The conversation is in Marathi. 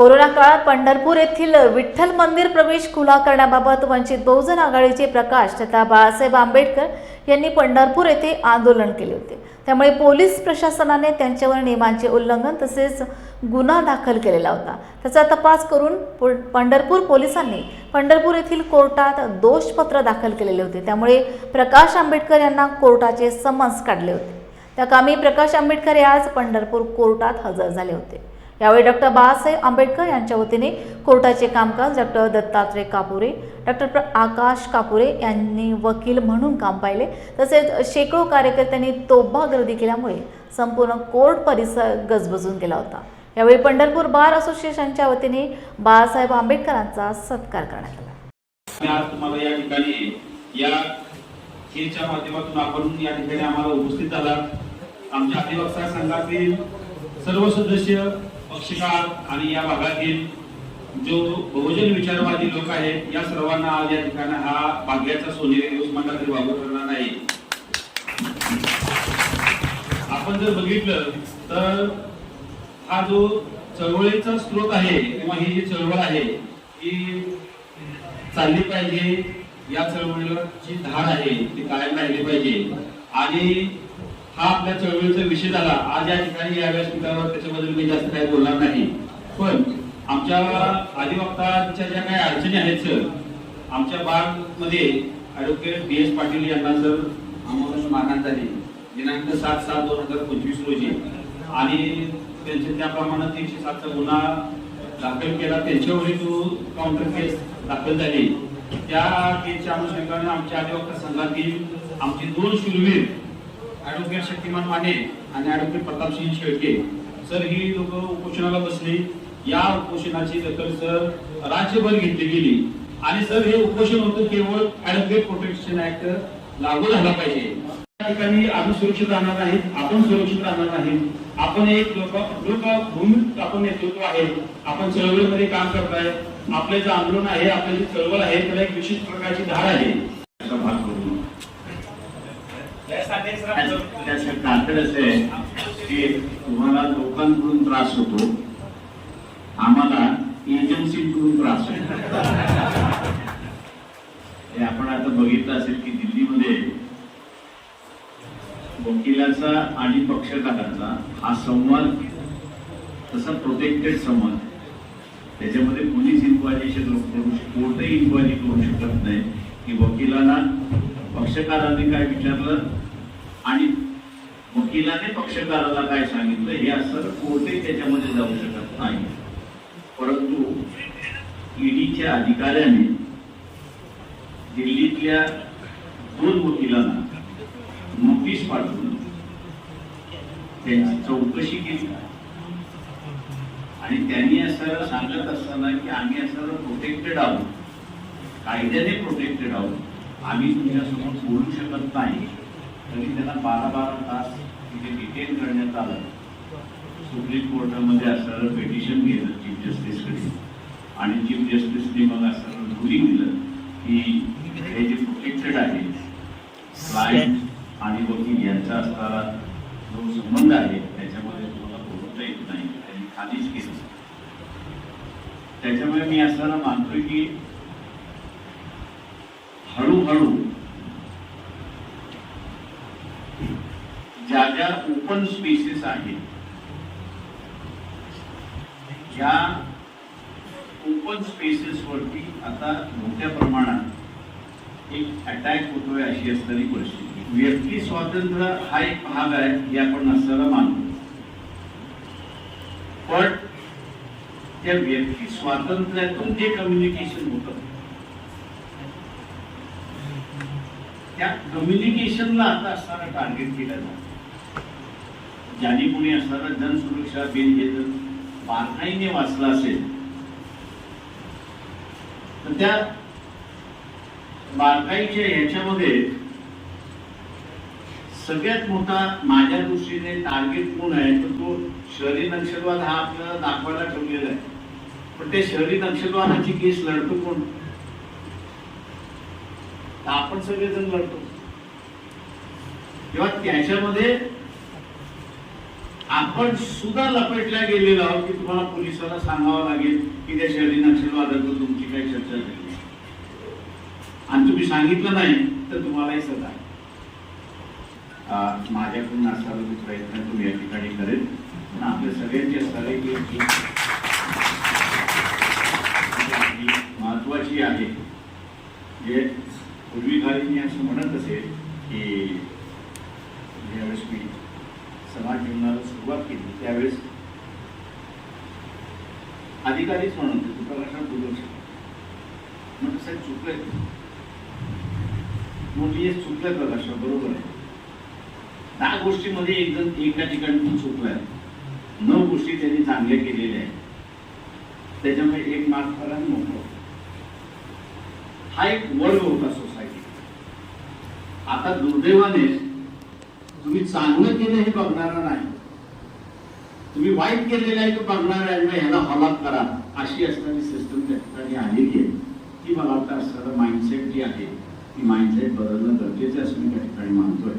कोरोना काळात पंढरपूर येथील विठ्ठल मंदिर प्रवेश खुला करण्याबाबत वंचित बहुजन आघाडीचे प्रकाश तथा बाळासाहेब आंबेडकर यांनी पंढरपूर येथे आंदोलन केले होते. त्यामुळे पोलीस प्रशासनाने त्यांच्यावर नियमांचे उल्लंघन तसेच गुन्हा दाखल केलेला होता. त्याचा तपास करून पु- पंढरपूर पोलिसांनी पंढरपूर येथील कोर्टात दोषपत्र दाखल केलेले होते. त्यामुळे प्रकाश आंबेडकर यांना कोर्टाचे समन्स काढले होते. त्या कामी प्रकाश आंबेडकर हे आज पंढरपूर कोर्टात हजर झाले होते. यावेळी डॉक्टर बाळासाहेब आंबेडकर यांच्या वतीने कोर्टाचे कामकाज डॉक्टर दत्तात्रय कापुरे डॉक्टर आकाश कापुरे यांनी वकील म्हणून काम पाहिले. तसेच शेकडो कार्यकर्त्यांनी तोबा गर्दी केल्यामुळे संपूर्ण कोर्ट परिसर गजबजून गेला होता. यावेळी पंढरपूर बार असोसिएशनच्या वतीने बाळासाहेब आंबेडकरांचा सत्कार करण्यात आला. आज तुम्हाला या ठिकाणी या खेळच्या माध्यमातून आपण या ठिकाणी आम्हाला उपस्थित झाला आमच्या अधिवक्ता संघातील सर्व सदस्य पक्षकार आणि या भागातील जो बहुजन विचारवादी लोक आहेत या सर्वांना आज या ठिकाणी हा भाग्याचा सोनेरी दिवस म्हणला तरी वागू करणार नाही. आपण जर बघितलं तर हा जो चळवळीचा स्रोत आहे किंवा ही जी चळवळ आहे ही चालली पाहिजे या चळवळीला जी धार आहे ती कायम राहिली पाहिजे. आणि हा आपल्या चळवळीचा विषय झाला. आज या ठिकाणी या व्यासपीठावर त्याच्याबद्दल मी जास्त काही बोलणार नाही. पण आमच्या अधिवक्तांच्या ज्या काही अडचणी आहेत सर आमच्या बागमध्ये ऍडव्होकेट बी एस पाटील यांना सर आम्हाला मारहाण झाली दिनांक सात सात दोन हजार पंचवीस रोजी. आणि त्यांच्या त्याप्रमाणे तीनशे सातचा गुन्हा दाखल केला. त्यांच्यावरही तो काउंटर केस दाखल झाली. त्या केसच्या अनुषंगाने आमच्या अधिवक्ता संघातील आमचे दोन शूरवीर ॲडव्होकेट शक्तिमान माने आणि ॲडव्होकेट प्रतापसिंह शेळके सर ही लोक उपोषणाला बसली. या उपोषणाची दखल सर राज्यभर घेतली गेली. आणि सर हे उपोषण होतं केवळ ॲडव्होकेट प्रोटेक्शन ऍक्ट लागू झाला पाहिजे. ठिकाणी आम्ही सुरक्षित राहणार नाहीत. आपण सुरक्षित राहणार नाहीत. आपण एक लोक लोक भूमी आपण नेतृत्व आहे. आपण चळवळीमध्ये काम करताय आपले जे आंदोलन आहे आपली जी चळवळ आहे त्याला एक विशिष्ट प्रकारची धार आहे असा भाग करू त्याचं कारण असं आहे की तुम्हाला लोकांकडून त्रास होतो आम्हाला एजन्सीकडून त्रास होतो. हे आपण आता बघितलं असेल की दिल्लीमध्ये वकिलाचा आणि पक्षकाराचा हा संवाद तसा प्रोटेक्टेड संवाद. त्याच्यामध्ये पोलीस इन्क्वायरी करू कोर्टही इन्क्वायरी करू शकत नाही. की वकिलाला पक्षकाराने काय विचारलं आणि वकिलाने पक्षकाराला काय सांगितलं हे असं कोर्टे त्याच्यामध्ये जाऊ शकत नाही. परंतु ईडीच्या अधिकाऱ्याने दिल्लीतल्या दोन वकिलांना नोटीस पाठवून त्यांची चौकशी केली. आणि त्यांनी असं सांगत असताना की आम्ही असं प्रोटेक्टेड आहोत. कायद्याने प्रोटेक्टेड आहोत. आम्ही तुमच्यासमोर बोलू शकत नाही. तरी त्यांना बारा बारा तास तिथे डिटेन करण्यात आलं. सुप्रीम कोर्टामध्ये असणारं पेटिशन घेतलं चीफ जस्टिसकडे आणि चीफ जस्टिसने मग असणारं रुलिंग दिलं की हे जे प्रोटेक्टेड आहे क्लायंट आणि वकील यांचा असणारा जो संबंध आहे त्याच्यामध्ये तुम्हाला बोलता येत नाही त्यांनी खालीच केलं. त्याच्यामुळे मी असताना मानतोय की हळूहळू ज्या ज्या ओपन स्पेसेस आहेत या ओपन स्पेसेसवरती आता मोठ्या प्रमाणात एक अटॅक होतोय अशी असणारी परिस्थिती. व्यक्ती स्वातंत्र्य हा एक भाग आहे हे आपण नसताना मानतो. पण त्या व्यक्ती स्वातंत्र्यातून जे कम्युनिकेशन होतं त्या कम्युनिकेशनला आता असणारा टार्गेट केला जातो. ज्याने कोणी असणारा जनसुरक्षा बिल हे जर बारकाईने वाचला असेल तर त्या बारकाईच्या ह्याच्यामध्ये सगळ्यात मोठा माझ्या दृष्टीने टार्गेट कोण आहे तर तो शहरी नक्षलवाद हा आपल्याला दाखवायला ठेवलेला आहे. पण ते शहरी नक्षलवादाची केस लढतो कोण? तर आपण सगळेजण लढतो. किंवा त्याच्यामध्ये आपण सुद्धा लपेटल्या गेलेलो आहोत की तुम्हाला पोलिसाला सांगावं लागेल की त्या शहरी नक्षलवादाचं तुमची काही चर्चा झाली आणि तुम्ही सांगितलं नाही तर तुम्हालाही सजा माझ्याकडून असा प्रयत्न तुम्ही या ठिकाणी करेल. पण आपले सगळे असणार की ही ही महत्वाची आहे जे पूर्वी काळी मी असं म्हणत असेल की ज्यावेळेस मी समाज जीवनाला सुरुवात केली त्यावेळेस अधिकारीच म्हणून प्रकाशात बोलू शकतो मग साहेब चुकलंय. मग मी हे चुकलंय प्रकाशा बरोबर आहे. दहा गोष्टीमध्ये एक जण एका ठिकाणी चुकलाय. नऊ गोष्टी त्यांनी चांगल्या केलेल्या आहेत. त्याच्यामुळे एक मार्क करा मोठा हा एक वर्ग होता सोसायटी आता दुर्दैवाने तुम्ही चांगलं केलं हे बघणारा नाही. तुम्ही वाईट केलेलं आहे तो बघणार आहे ह्याला हॉलॉप करा. अशी असणारी सिस्टम त्या ठिकाणी आलेली आहे ती मला वाटतं असणारं माइंडसेट जी आहे ती माइंडसेट बदलणं गरजेचं असं मी त्या ठिकाणी मानतोय.